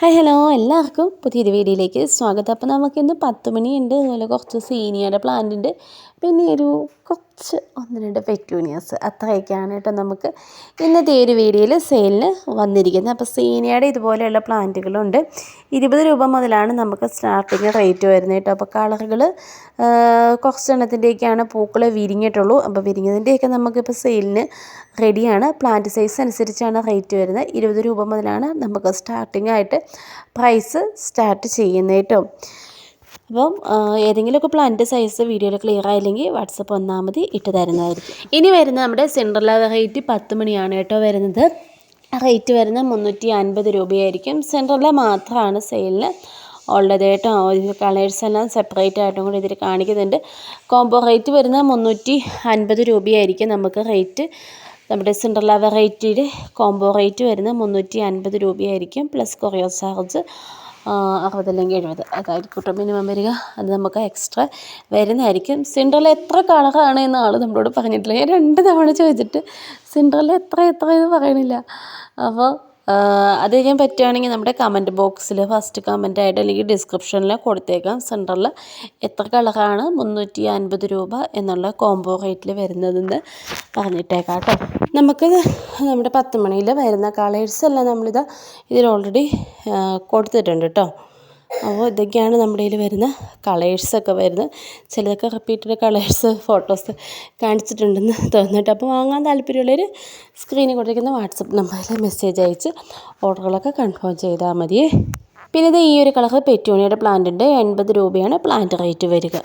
Hi hello എല്ലാവർക്കും പുതിയൊരു വീഡിയോയിലേക്ക് സ്വാഗതം. അപ്പോൾ നമുക്കിന്ന് പത്ത് മണിയുണ്ട് അതുപോലെ കുറച്ച് സീനിയറുടെ പ്ലാന്റ് ഉണ്ട്. പിന്നെ ഒരു കുറച്ച് ഒന്ന് രണ്ട് പെറ്റൂണിയസ് അത്രയൊക്കെയാണ് കേട്ടോ നമുക്ക് ഇന്നത്തെ ഒരു വീഡിയോയിൽ സെയിലിന് വന്നിരിക്കുന്നത്. അപ്പോൾ സീനിയയുടെ ഇതുപോലെയുള്ള പ്ലാന്റുകളുണ്ട് ഇരുപത് രൂപ മുതലാണ് നമുക്ക് സ്റ്റാർട്ടിങ് റേറ്റ് വരുന്നത് കേട്ടോ. അപ്പോൾ കളറുകൾ കുറച്ചെണ്ണത്തിന്റെയൊക്കെയാണ് പൂക്കൾ വിരിഞ്ഞിട്ടുള്ളൂ. അപ്പോൾ വിരിഞ്ഞതിന്റെയൊക്കെ നമുക്കിപ്പോൾ സെയിലിന് റെഡിയാണ് പ്ലാന്റ് സൈസ് അനുസരിച്ചാണ് റേറ്റ് വരുന്നത്. ഇരുപത് രൂപ മുതലാണ് നമുക്ക് സ്റ്റാർട്ടിംഗ് ആയിട്ട് പ്രൈസ് സ്റ്റാർട്ട് ചെയ്യുന്നത് കേട്ടോ. അപ്പം ഏതെങ്കിലുമൊക്കെ പ്ലാന്റ് സൈസ് വീഡിയോയിൽ ക്ലിയർ ആയില്ലെങ്കിൽ വാട്സപ്പ് ഒന്നാമത് മതി ഇട്ട് തരുന്നതായിരിക്കും. ഇനി വരുന്ന നമ്മുടെ സെൻട്രൽ റേറ്റ് പത്ത് മണിയാണ് കേട്ടോ വരുന്നത്. റേറ്റ് വരുന്നത് മുന്നൂറ്റി അൻപത് രൂപയായിരിക്കും. സെൻട്രലിൽ മാത്രമാണ് സെയിലിന് ഉള്ളത് കേട്ടോ. കളേഴ്സ് എല്ലാം സെപ്പറേറ്റ് ആയിട്ടും കൂടി ഇതിൽ കാണിക്കുന്നുണ്ട്. കോംബോ റേറ്റ് വരുന്നത് മുന്നൂറ്റി അൻപത് രൂപയായിരിക്കും നമുക്ക് റേറ്റ് നമ്മുടെ സെൻട്രൽ വെറൈറ്റിയുടെ കോംബോ റേറ്റ് വരുന്നത് മുന്നൂറ്റി അൻപത് രൂപയായിരിക്കും പ്ലസ് കൊറിയർ ചാർജ് അറുപതല്ലെങ്കിൽ എഴുപത്. അതായിരിക്കും കേട്ടോ മിനിമം വരിക. അത് നമുക്ക് എക്സ്ട്രാ വരുന്നതായിരിക്കും. സിൻഡറിൽ എത്ര കളറാണ് എന്ന ആൾ നമ്മളോട് പറഞ്ഞിട്ടില്ല. ഞാൻ രണ്ട് തവണ ചോദിച്ചിട്ട് സിൻഡറിൽ എത്ര എത്ര? എന്ന് പറയണില്ല. അപ്പോൾ അത് ചെയ്യാൻ പറ്റുകയാണെങ്കിൽ നമ്മുടെ കമന്റ് ബോക്സിൽ ഫസ്റ്റ് കമന്റ് ആയിട്ട് അല്ലെങ്കിൽ ഡിസ്ക്രിപ്ഷനിൽ കൊടുത്തേക്കാം. സെന്ററിൽ എത്ര കളറാണ് മുന്നൂറ്റി അൻപത് രൂപ എന്നുള്ള കോംബോ റേറ്റിൽ വരുന്നതെന്ന് പറഞ്ഞിട്ടേക്കാം കേട്ടോ നമുക്ക് നമ്മുടെ പത്ത് മണിയിൽ വരുന്ന കളേഴ്സ് എല്ലാം നമ്മളിത് ഇതിൽ ഓൾറെഡി കൊടുത്തിട്ടുണ്ട് കേട്ടോ അപ്പോൾ ഇതൊക്കെയാണ് നമ്മുടെ കയ്യിൽ വരുന്ന കളേഴ്സൊക്കെ വരുന്നത്. ചിലതൊക്കെ റിപ്പീറ്റഡ് കളേഴ്സ് ഫോട്ടോസ് കാണിച്ചിട്ടുണ്ടെന്ന് തോന്നിയിട്ട് അപ്പോൾ വാങ്ങാൻ താല്പര്യമുള്ളവർ സ്ക്രീനിൽ കൊടുത്തിരിക്കുന്ന വാട്സപ്പ് നമ്പറിൽ മെസ്സേജ് അയച്ച് ഓർഡറുകളൊക്കെ കൺഫേം ചെയ്താൽ മതിയേ. പിന്നെ ഇത് ഈ ഒരു കളർ പെറ്റൂണിയുടെ പ്ലാന്റ് ഉണ്ട് എൺപത് രൂപയാണ് പ്ലാന്റ് റേറ്റ് വരിക.